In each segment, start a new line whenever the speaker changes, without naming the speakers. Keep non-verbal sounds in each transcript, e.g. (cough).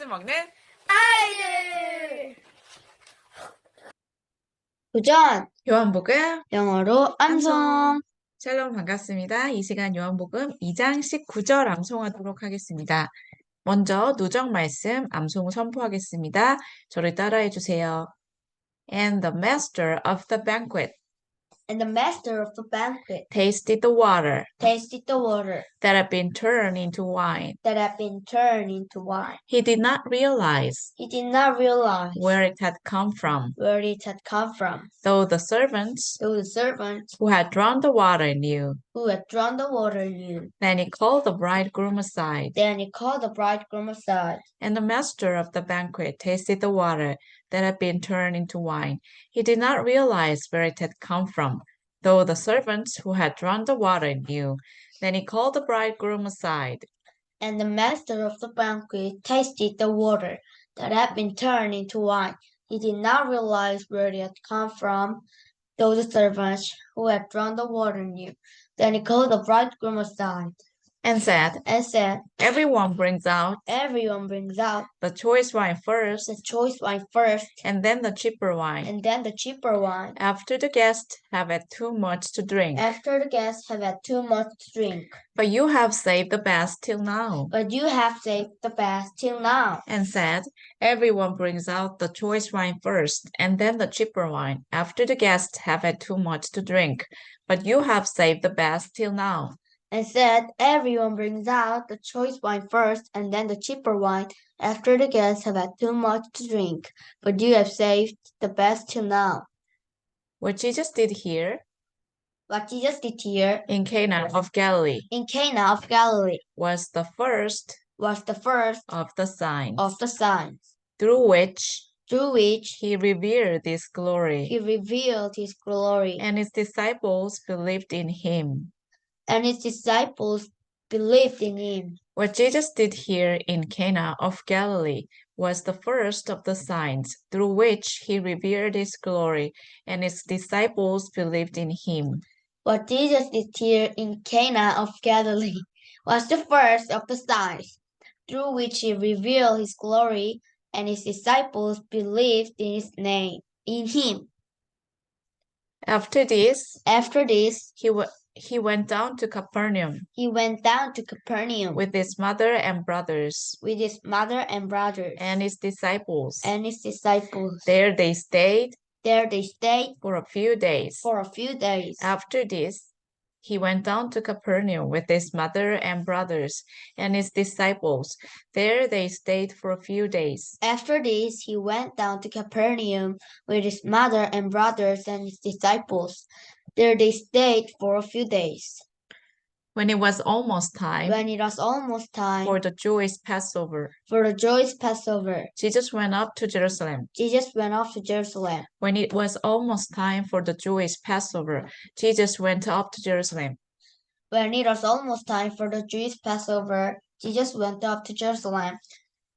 스 먹는
아이들. 도전
요한복음
영어로 암송.
샬롬 반갑습니다. 이 시간 요한복음 2장 19절 암송하도록 하겠습니다. 먼저 누적 말씀 암송 선포하겠습니다. 저를 따라해 주세요. And the master of the banquet
And the master of the banquet
tasted the water
tasted the water
that had been turned into wine.
that had been turned into wine.
He did not realize
He did not realize
where it had come from,
where it had come from.
though the servants
So the servants
who had drawn the water knew.
who had drawn the water knew.
Then he called the bridegroom aside,
Then he called the bridegroom aside.
and the master of the banquet tasted the water that had been turned into wine. He did not realize where it had come from, though the servants who had drawn the water knew. Then he called the bridegroom aside,
And the master of the banquet tasted the water that had been turned into wine. He did not realize where it had come from, though the servants who had drawn the water knew. Then he called the bridegroom aside
and said,
and said,
Everyone brings out
Everyone brings out
the choice wine first,
the choice wine first,
and then the cheaper wine,
and then the cheaper wine,
after the guests have had too much to drink.
after the guests have had too much to drink.
But you have saved the best till now.
But you have saved the best till now.
and said, Everyone brings out the choice wine first, and then the cheaper wine, after the guests have had too much to drink. But you have saved the best till now.
And said, Everyone brings out the choice wine first, and then the cheaper wine after the guests have had too much to drink. But you have saved the best till now.
What Jesus did here
What Jesus did here
in Cana of Galilee
in Cana of Galilee
was the first
was the first
of the signs
of the signs
through which
through which
he revealed his glory,
he revealed his glory,
and his disciples believed in him.
And his disciples believed in him.
What Jesus did here in Cana of Galilee was the first of the signs through which he revealed his glory, and his disciples believed in him.
What Jesus did here in Cana of Galilee was the first of the signs through which he revealed his glory, and his disciples believed in his name, in him.
After this,
After this,
he, w- he went down to Capernaum
he went down to Capernaum
with his mother and brothers
with his mother and brothers
and his disciples.
and his disciples.
There they stayed
There they stayed
for a few days.
for a few days.
After this, he went down to Capernaum with his mother and brothers and his disciples. There they stayed for a few days.
After this, he went down to Capernaum with his mother and brothers and his disciples. There they stayed for a few days.
When it was almost time
When it was almost time
for the Jewish Passover,
for the Jewish Passover,
Jesus went up to Jerusalem.
Jesus went up to Jerusalem.
When it was almost time for the Jewish Passover, Jesus went up to Jerusalem.
When it was almost time for the Jewish Passover, Jesus went up to Jerusalem.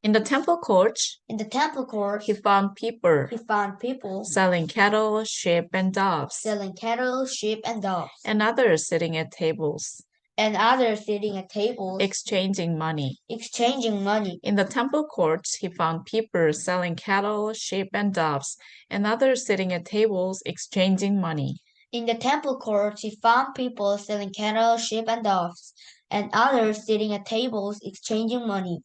In the temple courts,
In the temple court,
he found people
he found people
selling cattle, sheep, and doves,
selling cattle, sheep, and doves,
and others sitting at tables,
and others sitting at tables,
exchanging money.
exchanging money.
In the temple courts, he found people selling cattle, sheep, and doves, and others sitting at tables exchanging money.
In the temple courts, he found people selling cattle, sheep, and doves, and others sitting at tables exchanging money.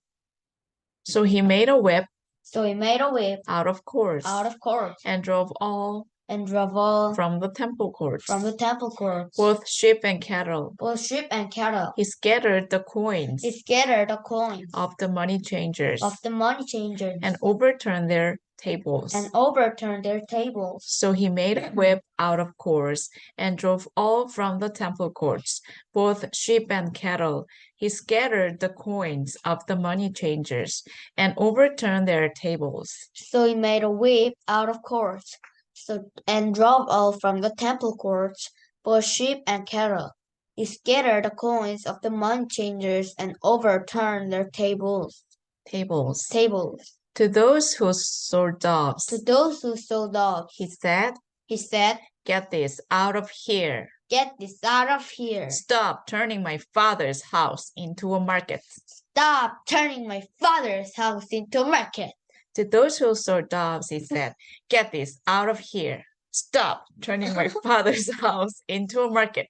So he made a whip
So he made a whip
out of cords
out of cords
and drove all
and drove all
from the temple courts,
from the temple courts,
both sheep and cattle.
both sheep and cattle.
He scattered the coins
He scattered the coins
of the money changers
of the money changers
and overturned their tables.
and overturned their tables.
So he made a whip out of cords and drove all from the temple courts, both sheep and cattle. He scattered the coins of the money changers and overturned their tables.
So he made a whip out of cords, so and drove all from the temple courts, both sheep and cattle. He scattered the coins of the money changers and overturned their tables.
Tables.
Tables.
To those who sold doves,
To those who sold doves,
he said,
he said,
Get this out of here.
Get this out of here.
Stop turning my father's house into a market.
Stop turning my father's house into a market.
To those who sold doves, he said, Get this out of here. Stop turning my (laughs) father's house into a market.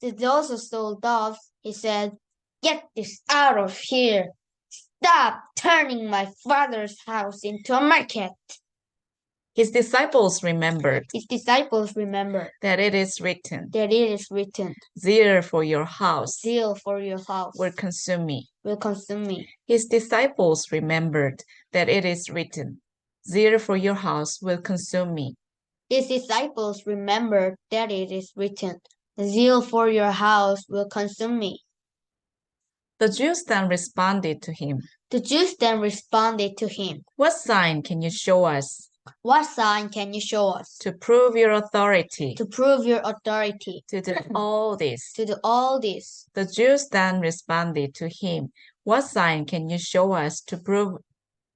To those who sold doves, he said, Get this out of here. Stop turning my father's house into a market.
His disciples remembered
His disciples remembered
that it is written,
that it is written,
Zeal for your house
Zeal for your house
will consume me.
will consume me.
His disciples remembered that it is written, Zeal for your house will consume me.
His disciples remembered that it is written, Zeal for your house will consume me.
The Jews then responded to him,
The Jews then responded to him,
What sign can you show us
What sign can you show us
to prove your authority
to prove your authority
to do all this?
to do all this?
The Jews then responded to him, What sign can you show us to prove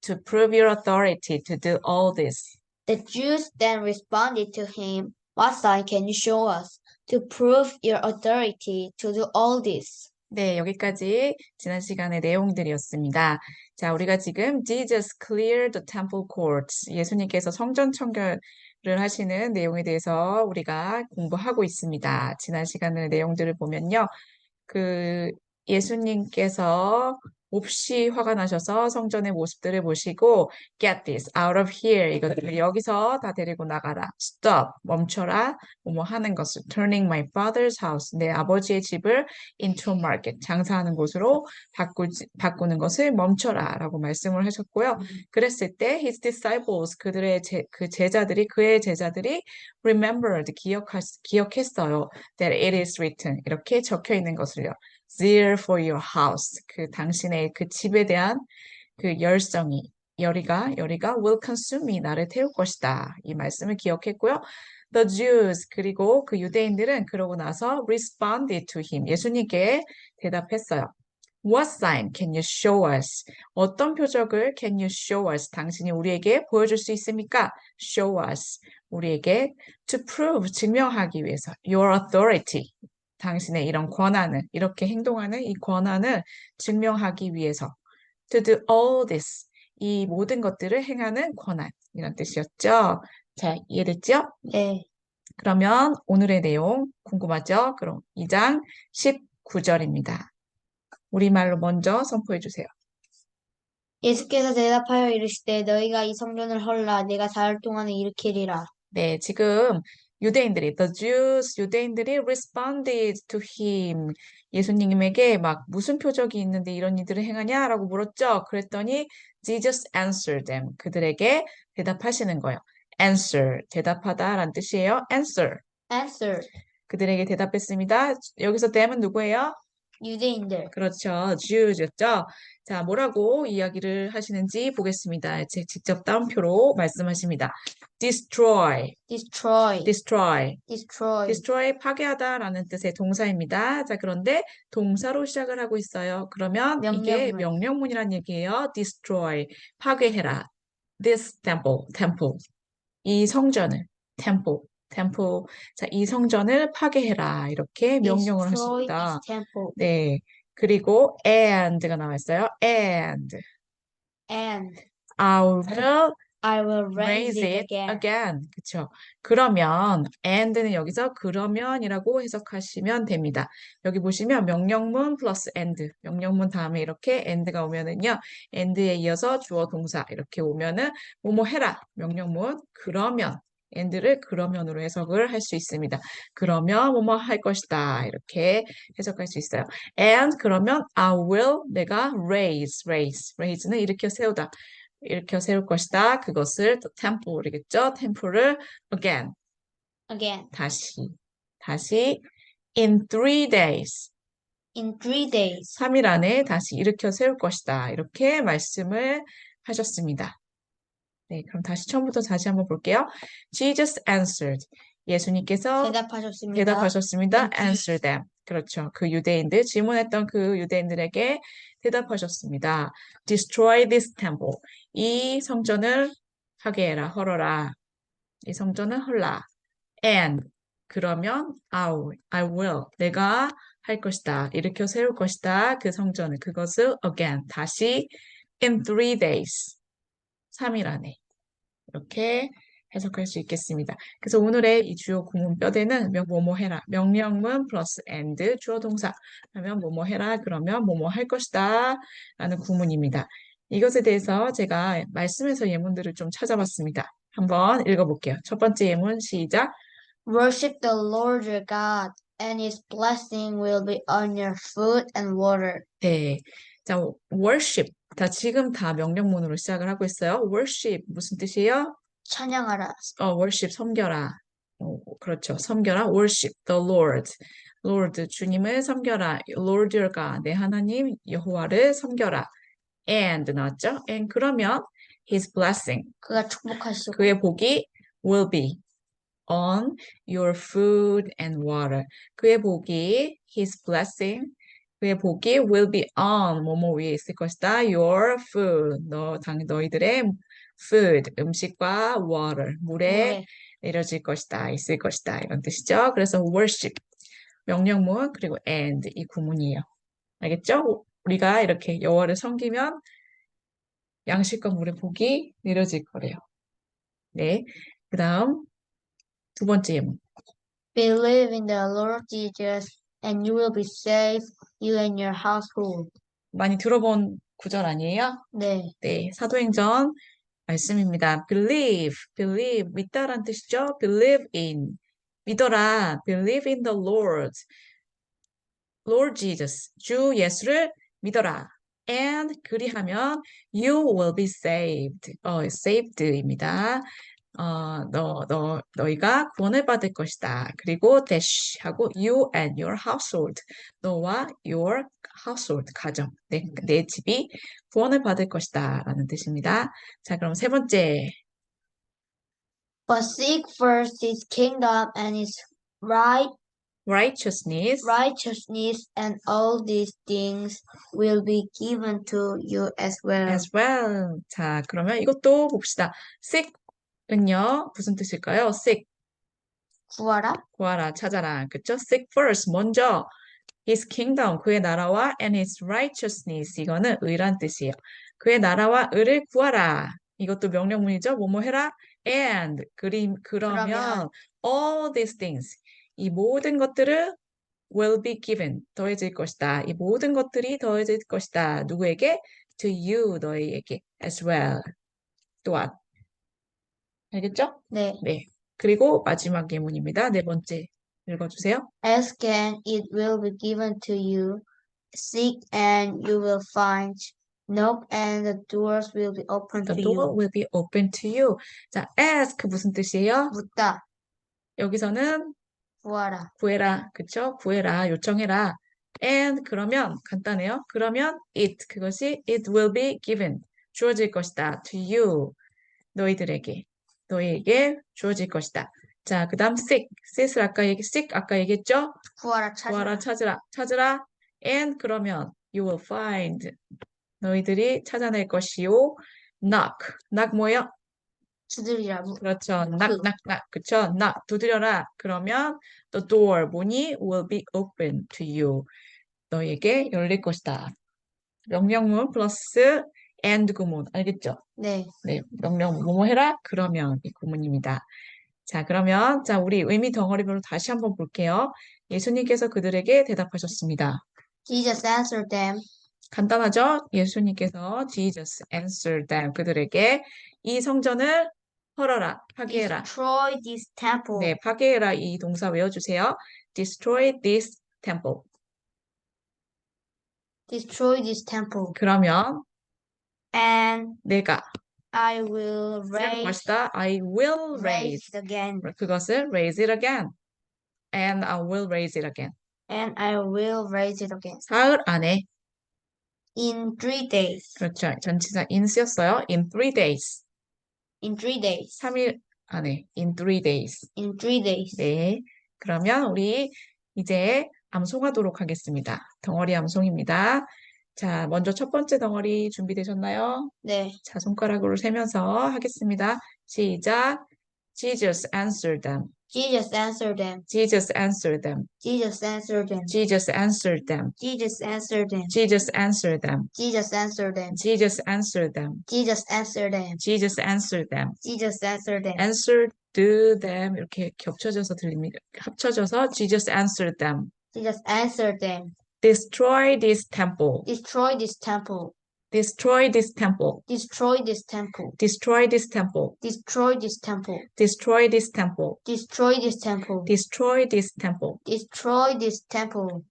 to prove your authority to do all this?
The Jews then responded to him, What sign can you show us to prove your authority to do all this?
네, 여기까지 지난 시간의 내용들이었습니다. 자, 우리가 지금 Jesus cleared the temple courts. 예수님께서 성전 청결을 하시는 내용에 대해서 우리가 공부하고 있습니다. 지난 시간의 내용들을 보면요. 그 예수님께서 몹시 화가 나셔서 성전의 모습들을 보시고 get this out of here. 이것들을 여기서 다 데리고 나가라. Stop. 멈춰라. 뭐뭐 하는 것을 turning my father's house. 내 아버지의 집을 into a market. 장사하는 곳으로 바꾸지, 바꾸는 것을 멈춰라 라고 말씀을 하셨고요. 그랬을 때 his disciples 그들의 제, 그 제자들이 그의 제자들이 remembered 기억하, 기억했어요. that it is written. 이렇게 적혀 있는 것을요. Zeal for your house 그 당신의 그 집에 대한 그 열정이 열이가 열이가 will consume me 나를 태울 것이다 이 말씀을 기억했고요. The Jews 그리고 그 유대인들은 그러고 나서 responded to him 예수님께 대답했어요. What sign can you show us? 어떤 표적을 can you show us? 당신이 우리에게 보여줄 수 있습니까? Show us 우리에게 to prove 증명하기 위해서 your authority 당신의 이런 권한을, 이렇게 행동하는 이 권한을 증명하기 위해서 to do all this, 이 모든 것들을 행하는 권한, 이런 뜻이었죠. 자, 이해됐죠?
네.
그러면 오늘의 내용 궁금하죠? 그럼 2장 19절입니다. 우리말로 먼저 선포해 주세요.
예수께서 대답하여 이르시되 너희가 이 성전을 헐라 내가 사흘 동안에 일으키리라.
네, 지금 유대인들이, the Jews, 유대인들이 responded to him. 예수님에게 막 무슨 표적이 있는데 이런 일들을 행하냐라고 물었죠. 그랬더니 Jesus answered them. 그들에게 대답하시는 거예요. answer, 대답하다라는 뜻이에요. answer.
Answer.
그들에게 대답했습니다. 여기서 them은 누구예요?
유대인들.
그렇죠. Jews였죠. 자, 뭐라고 이야기를 하시는지 보겠습니다. 제 직접 따옴표로 말씀하십니다. destroy,
Destroy.
destroy.
Destroy.
destroy 파괴하다라는 뜻의 동사입니다. 자, 그런데 동사로 시작을 하고 있어요. 그러면 이게
명령문.
명령문이란 얘기예요. destroy 파괴해라. this temple, temple. 이 성전을 temple, temple. 자, 이 성전을 파괴해라. 이렇게 명령을 하십니다. 네. 그리고 and가 나와 있어요. and
And
I will
I will raise it again.
그쵸. 그러면 and는 여기서 그러면이라고 해석하시면 됩니다. 여기 보시면 명령문 플러스 and. 명령문 다음에 이렇게 and가 오면은요. and에 이어서 주어 동사 이렇게 오면은 뭐뭐 해라. 명령문 그러면 and를 그러면으로 해석을 할 수 있습니다. 그러면 뭐뭐 할 것이다. 이렇게 해석할 수 있어요. and 그러면 I will 내가 raise, raise. raise는 일으켜 세우다. 일으켜 세울 것이다. 그것을 또 temple이겠죠. temple를 again
Again.
다시 다시 in three days
In three days.
3일 안에 다시 일으켜 세울 것이다. 이렇게 말씀을 하셨습니다. 네, 그럼 다시 처음부터 다시 한번 볼게요. Jesus answered. 예수님께서
대답하셨습니다.
대답하셨습니다. Answer them. 그렇죠. 그 유대인들 질문했던 그 유대인들에게 대답하셨습니다. destroy this temple. 이 성전을 파괴해라, 헐어라. 이 성전을 헐라. and 그러면 I will, I will. 내가 할 것이다. 일으켜 세울 것이다. 그 성전을 그것을 again 다시 in three days. 3일 안에. 이렇게 해석할 수 있겠습니다. 그래서 오늘의 이 주요 구문 뼈대는 명, 뭐뭐 해라. 명령문 플러스 and 주어 동사 하면 뭐뭐 해라. 그러면 뭐뭐 할 것이다. 라는 구문입니다. 이것에 대해서 제가 말씀에서 예문들을 좀 찾아봤습니다. 한번 읽어볼게요. 첫 번째 예문 시작.
Worship the Lord your God, and his blessing will be on your food and water.
네. 자, worship. 다 지금 다 명령문으로 시작을 하고 있어요. worship 무슨 뜻이에요?
찬양하라.
어, worship 섬겨라. 어, 그렇죠. 섬겨라. worship the Lord. Lord 주님을 섬겨라. Lord your God. 내 하나님 여호와를 섬겨라. and 나왔죠? and 그러면 his blessing.
그가 축복하시고
그의 복이 will be on your food and water. 그의 복이 his blessing. 그의 복이 will be on 뭐뭐 위에 있을 것이다. your food. 너 당 너희들의 food 음식과 water
물에
내려질 것이다. 있을 것이다. 이런 뜻이죠. 그래서 worship 명령문 그리고 and 이 구문이에요. 알겠죠? 우리가 이렇게 여호와를 섬기면 양식과 물의 복이 내려질 거래요. 네. 그 다음 두 번째 예문.
Believe in the Lord Jesus, and you will be saved, you and your household.
많이 들어본 구절 아니에요?
네.
네. 사도행전 말씀입니다. believe, believe, 믿다란 뜻이죠. believe in, 믿어라. believe in the Lord. Lord Jesus, 주 예수를 믿어라. and 그리하면 you will be saved. 어, saved입니다. 어, 너, 너, 너희가 구원을 받을 것이다. 그리고 dash 하고 you and your household. 너와 your household, 가정, 내, 내 집이 구원을 받을 것이다. 라는 뜻입니다. 자, 그럼 세 번째.
But seek first his kingdom and his right
righteousness.
righteousness, and all these things will be given to you as well.
as well. 자, 그러면 이것도 봅시다. seek 은요, 무슨 뜻일까요? seek,
구하라.
구하라, 찾아라. 그쵸? seek first, 먼저 his kingdom, 그의 나라와 and his righteousness, 이거는 의란 뜻이에요. 그의 나라와 의를 구하라. 이것도 명령문이죠. 뭐뭐 해라. and, 그림, 그러면
그러면
all these things, 이 모든 것들을 will be given, 더해질 것이다. 이 모든 것들이 더해질 것이다. 누구에게? to you, 너희에게 as well. 또한. 알겠죠?
네.
네. 그리고 마지막 예문입니다. 네 번째 읽어주세요.
Ask and it will be given to you. Seek and you will find. Knock and the doors will be opened
The
to
door
you.
will be open to you. 자, ask 무슨 뜻이에요?
묻다.
여기서는
구하라.
구해라. 그쵸? 구해라. 요청해라. and 그러면 간단해요. 그러면 it 그것이 it will be given 주어질 것이다. to you 너희들에게 너희에게 주어질 것이다. 자, 그 다음 seek seek을 아까 얘기 seek 아까 얘기했죠?
구하라. 찾아라.
구하라 찾으라 찾으라 and 그러면 you will find 너희들이 찾아낼 것이요 knock knock 뭐예요?
두드리라. 무-
그렇죠. knock
그.
knock knock 그렇죠. knock 두드려라. 그러면 the door 문이 will be open to you 너에게 열릴 것이다. 명령문 플러스 and 구문 알겠죠?
네.
네, 명령 뭐뭐 해라 그러면 이 구문입니다. 자, 그러면 자 우리 의미 덩어리별로 다시 한번 볼게요. 예수님께서 그들에게 대답하셨습니다.
Jesus answered them.
간단하죠? 예수님께서 Jesus answered them 그들에게 이 성전을 헐어라, 파괴해라.
Destroy this temple.
네, 파괴해라 이 동사 외워주세요. Destroy this temple.
Destroy this temple.
그러면
And
내가
I will raise,
것이다. I will
raise
raise
it again.
그것을 raise it again. And I will raise it again.
And I will raise it again.
사흘 안에
In three days.
그렇죠. 전치사 in 쓰였어요. In three days.
In three days.
3일 안에 in three days.
In three days.
네. 그러면 우리 이제 암송하도록 하겠습니다. 덩어리 암송입니다. 자, 먼저 첫 번째 덩어리 준비되셨나요?
네.
자, 손가락으로 세면서 하겠습니다. 시작. Jesus answered them.
Jesus answered them.
Jesus answered them.
Jesus answered them.
Jesus answered them.
Jesus answered them.
Jesus answered them.
Jesus answered them.
Jesus answered them.
Jesus answered them.
Jesus answered them.
Jesus answered them.
answered to them 이렇게 겹쳐져서 들립니다. 합쳐져서 Jesus answered them.
Jesus answered them.
Destroy this temple.
Destroy this temple.
Destroy this temple.
Destroy this temple.
Destroy this temple.
Destroy this temple.
Destroy this temple.
Destroy this temple.
Destroy this temple.
Destroy this temple.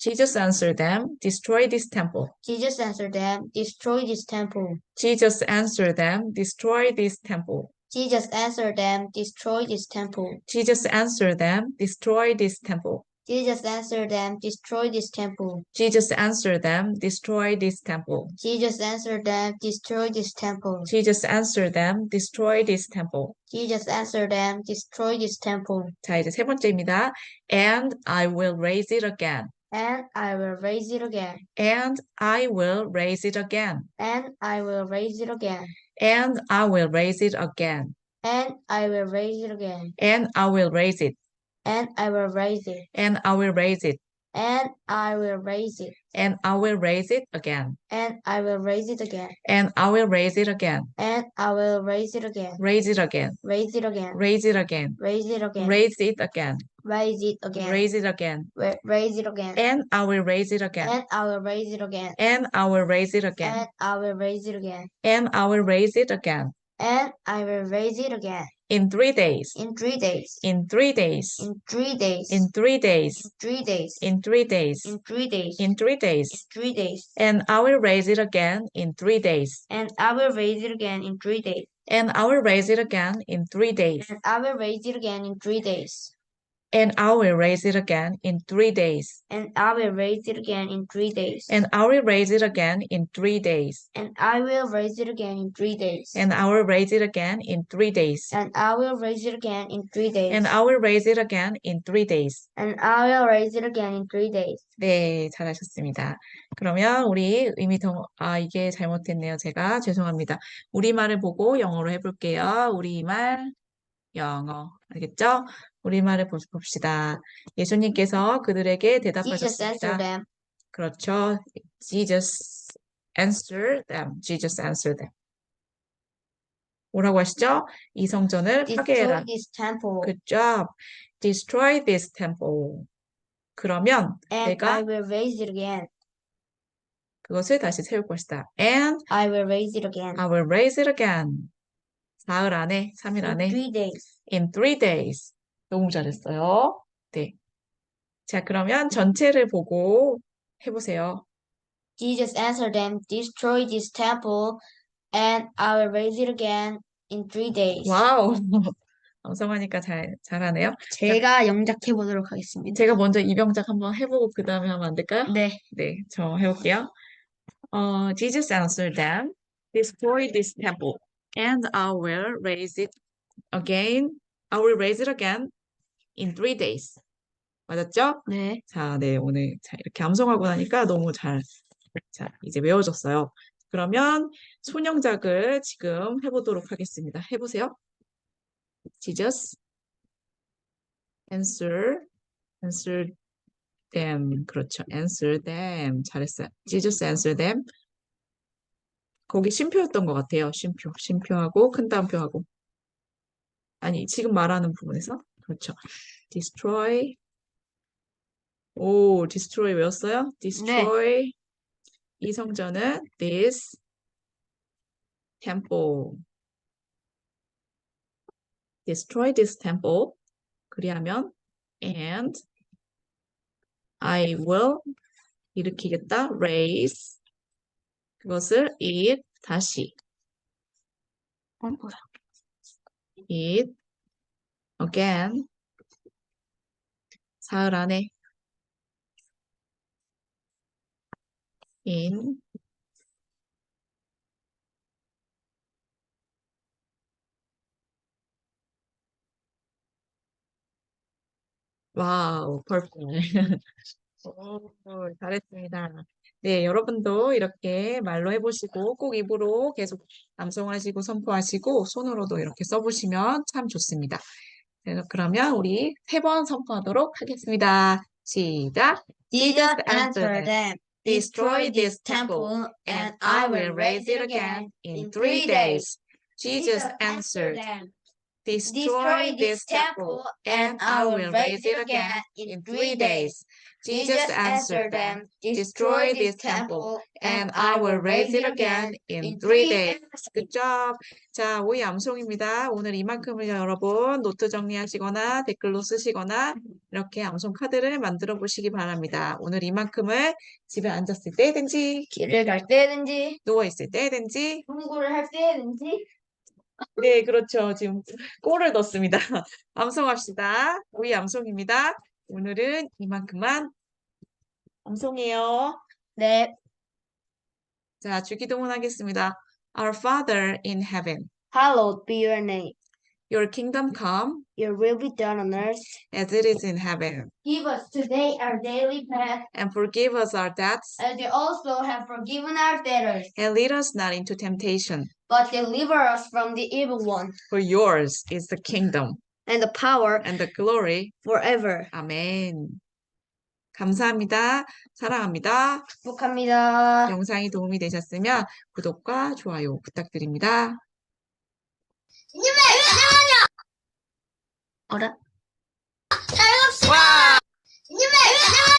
Jesus answered them. Destroy this temple.
Jesus answered them. Destroy this temple.
Jesus answered them. Destroy this temple.
Jesus answered them. Destroy this temple.
Jesus answered them. Destroy this temple.
Jesus answered them. Destroy this temple.
Jesus answered them. Destroy this temple.
Jesus answered them. Destroy this temple.
Jesus answered them. Destroy this temple.
Jesus answered them. Destroy this temple.
자, 이제 세 번째입니다. And I will raise it again.
And I will raise it again.
And I will raise it again.
And I will raise it again.
And I will raise it again.
And I will raise it again.
And I will raise it.
And I will raise it.
And I will raise it.
And I will raise it.
And I will raise it again.
And I will raise it again.
And I will raise it again.
And I will raise it again.
Raise it again.
Raise it again.
Raise it again.
Raise it again.
Raise it again.
Raise it again.
Raise it again.
Raise it again.
And I will raise it again.
And I will raise it again.
And I will raise it again.
And I will raise it again.
And I will raise it again.
And I will raise it again.
In three days.
In three days.
In three days.
In three days.
In three days.
In Three days.
In three days.
In three days.
In three days.
In Three days.
And I will raise it again in three days.
And I will raise it again in three days.
And I will raise it again in three days.
And I will raise it again in three days.
And I will raise it again in three days.
And I will raise it again in three days.
And I will raise it again in three days.
And I will raise it again in three days.
And I will raise it again in three days.
And I will raise it again in three days.
And I will raise it again in three days.
And I will raise it again in three days.
네, 잘하셨습니다. 그러면 우리 의미 더, 아, 이게 잘못했네요. 제가 죄송합니다. 우리말을 보고 영어로 해볼게요. 우리말, 영어. 알겠죠? 우리말을 보- 봅시다. 예수님께서 그들에게
Jesus answered
대답하셨습니다.
them.
그렇죠. Jesus answered them. Jesus answered them. 뭐라고 하시죠? 이 성전을 파괴해라.
Destroy this temple.
Good job. Destroy this temple. 그러면
And
내가
I will raise it again.
그것을 다시 세울 것이다. And
I will raise it again.
I will raise it again. 사흘 안에, 3일
In
안에,
three days.
in three days. 너무 잘했어요. 네. 자, 그러면 전체를 보고 해보세요.
Jesus answered them, Destroy this temple, and I will raise it again in three days.
와우. 방송하니까 잘, 잘하네요.
제가 영작해 보도록 하겠습니다.
제가 먼저 이병작 한번 해보고 그 다음에 하면 안 될까요?
네.
네, 저 해볼게요. 어, Jesus answered them, Destroy this temple, and I will raise it again. I will raise it again in three days. 맞았죠?
네.
자, 네, 오늘 자, 이렇게 암송하고 나니까 너무 잘, 자, 이제 외워졌어요. 그러면 손영작을 지금 해보도록 하겠습니다. 해보세요. Jesus answer, answer them. 그렇죠. answer them. 잘했어요. Jesus answer them. 거기 쉼표였던 것 같아요. 쉼표. 쉼표하고 큰 따옴표하고. 아니, 지금 말하는 부분에서. 그렇죠. destroy. 오, destroy 외웠어요? destroy. 이 성전은 this temple. destroy this temple. 그리하면 and I will 일으키겠다. raise 그것을 it 다시
어,
it again 사흘 안에 in 와우, perfect. 오, 잘했습니다. 네, 여러분도 이렇게 말로 해보시고 꼭 입으로 계속 암송하시고 선포하시고 손으로도 이렇게 써보시면 참 좋습니다. 네, 그러면 우리 세 번 선포하도록 하겠습니다. 시작.
Jesus
answered
answered them,
Destroy this temple, and I will raise it again in three days. Jesus answered,
them,
Destroy this temple, and I will raise it again in three days. Jesus answered them, Destroy this temple, and I will raise it again in three days. Good job. 자, 오이 암송입니다. 오늘 이만큼을 여러분 노트 정리하시거나 댓글로 쓰시거나 이렇게 암송 카드를 만들어 보시기 바랍니다. 오늘 이만큼을 집에 앉았을 때든지
길을 갈 때든지
누워 있을 때든지
공부를 할 때든지
네, 그렇죠. 지금 골을 넣습니다. (laughs) 암송합시다. 오이 암송입니다. 오늘은 이만큼만 암송해요.
네,
자, 주기도문 하겠습니다. Our Father in heaven,
hallowed be your name.
your kingdom come
Your will be done on earth.
as it is in heaven,
Give us today our daily bread,
and forgive us our debts,
as we also have forgiven our debtors.
and lead us not into temptation,
But deliver us from the evil one,
for yours is the kingdom
and the power
and the glory.
forever.
아멘. 감사합니다. 사랑합니다.
축복합니다.
영상이 도움이 되셨으면 구독과 좋아요 부탁드립니다.
你买月那个？好的，还有什？你月。